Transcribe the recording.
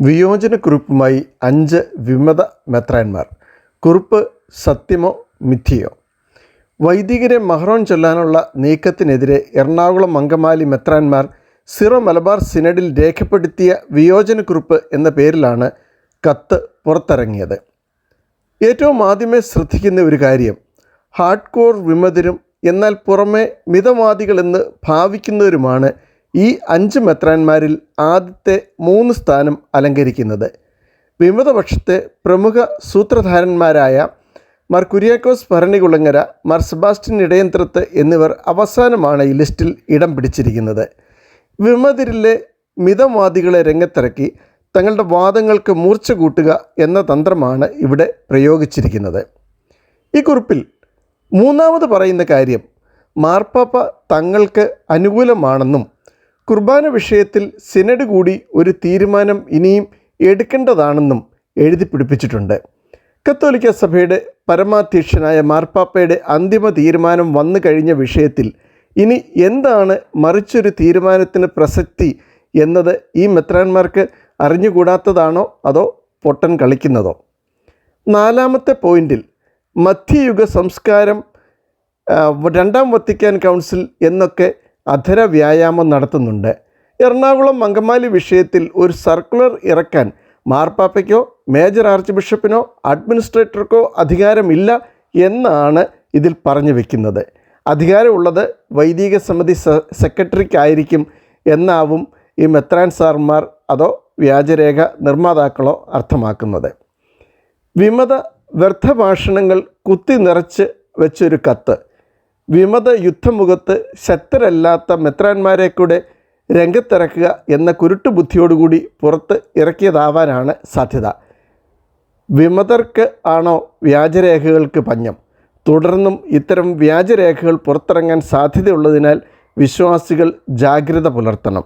വിയോജനക്കുറിപ്പുമായി അഞ്ച് വിമത മെത്രാന്മാർ. കുറിപ്പ് സത്യമോ മിഥ്യയോ? വൈദികരെ മഹ്റോൻ ചൊല്ലാനുള്ള നീക്കത്തിനെതിരെ എറണാകുളം അങ്കമാലി മെത്രാൻമാർ സിറോ മലബാർ സിനഡിൽ രേഖപ്പെടുത്തിയ വിയോജന വിയോജനക്കുറിപ്പ് എന്ന പേരിലാണ് കത്ത് പുറത്തിറങ്ങിയത്. ഏറ്റവും ആദ്യമേ ശ്രദ്ധിക്കുന്ന ഒരു കാര്യം ഹാർഡ് കോർ വിമതരും എന്നാൽ പുറമെ മിതവാദികളെന്ന് ഭാവിക്കുന്നവരുമാണ് ഈ അഞ്ച് മെത്രാന്മാരിൽ ആദ്യത്തെ മൂന്ന് സ്ഥാനം അലങ്കരിക്കുന്നത്. വിമതപക്ഷത്തെ പ്രമുഖ സൂത്രധാരന്മാരായ മാർ കുര്യാക്കോസ് ഭരണികുളങ്ങര മാർ സെബാസ്റ്റ്യൻ ഇടയന്ത്രത്ത് എന്നിവർ അവസാനമാണ് ഈ ലിസ്റ്റിൽ ഇടം പിടിച്ചിരിക്കുന്നത്. വിമതിരിലെ മിതവാദികളെ രംഗത്തിറക്കി തങ്ങളുടെ വാദങ്ങൾക്ക് മൂർച്ച കൂട്ടുക എന്ന തന്ത്രമാണ് ഇവിടെ പ്രയോഗിച്ചിരിക്കുന്നത്. ഈ കുറിപ്പിൽ മൂന്നാമത് പറയുന്ന കാര്യം മാർപ്പാപ്പ തങ്ങൾക്ക് അനുകൂലമാണെന്നും കുർബാന വിഷയത്തിൽ സിനഡ് കൂടി ഒരു തീരുമാനം ഇനിയും എടുക്കേണ്ടതാണെന്നും എഴുതി പിടിപ്പിച്ചിട്ടുണ്ട്. കത്തോലിക്ക സഭയുടെ പരമാധ്യക്ഷനായ മാർപ്പാപ്പയുടെ അന്തിമ തീരുമാനം വന്നു കഴിഞ്ഞ വിഷയത്തിൽ ഇനി എന്താണ് മറിച്ചൊരു തീരുമാനത്തിന് പ്രസക്തി എന്നത് ഈ മെത്രാന്മാർക്ക് അറിഞ്ഞുകൂടാത്തതാണോ അതോ പൊട്ടൻ കളിക്കുന്നതോ? നാലാമത്തെ പോയിന്റിൽ മധ്യയുഗ സംസ്കാരം രണ്ടാം വത്തിക്കാൻ കൗൺസിൽ എന്നൊക്കെ അധര വ്യായാമം നടത്തുന്നുണ്ട്. എറണാകുളം മങ്കമാലി വിഷയത്തിൽ ഒരു സർക്കുലർ ഇറക്കാൻ മാർപ്പാപ്പയ്ക്കോ മേജർ ആർച്ച് ബിഷപ്പിനോ അഡ്മിനിസ്ട്രേറ്റർക്കോ അധികാരമില്ല എന്നാണ് ഇതിൽ പറഞ്ഞു വെക്കുന്നത്. അധികാരമുള്ളത് വൈദിക സമിതി സെക്രട്ടറിക്കായിരിക്കും എന്നാവും ഈ മെത്രാൻ സാർമാർ അതോ വ്യാജരേഖ നിർമ്മാതാക്കളോ അർത്ഥമാക്കുന്നത്. വിമത വ്യർത്ഥഭാഷണങ്ങൾ കുത്തി നിറച്ച് വെച്ചൊരു കത്ത്. വിമത യുദ്ധമുഖത്ത് ശക്തരല്ലാത്ത മെത്രാന്മാരെ കൂടെ രംഗത്തിറക്കുക എന്ന കുരുട്ടു ബുദ്ധിയോടുകൂടി പുറത്ത് ഇറക്കിയതാവാനാണ് സാധ്യത. വിമതർക്ക് ആണോ വ്യാജരേഖകൾക്ക് പഞ്ഞം? തുടർന്നും ഇത്തരം വ്യാജരേഖകൾ പുറത്തിറങ്ങാൻ സാധ്യതയുള്ളതിനാൽ വിശ്വാസികൾ ജാഗ്രത പുലർത്തണം.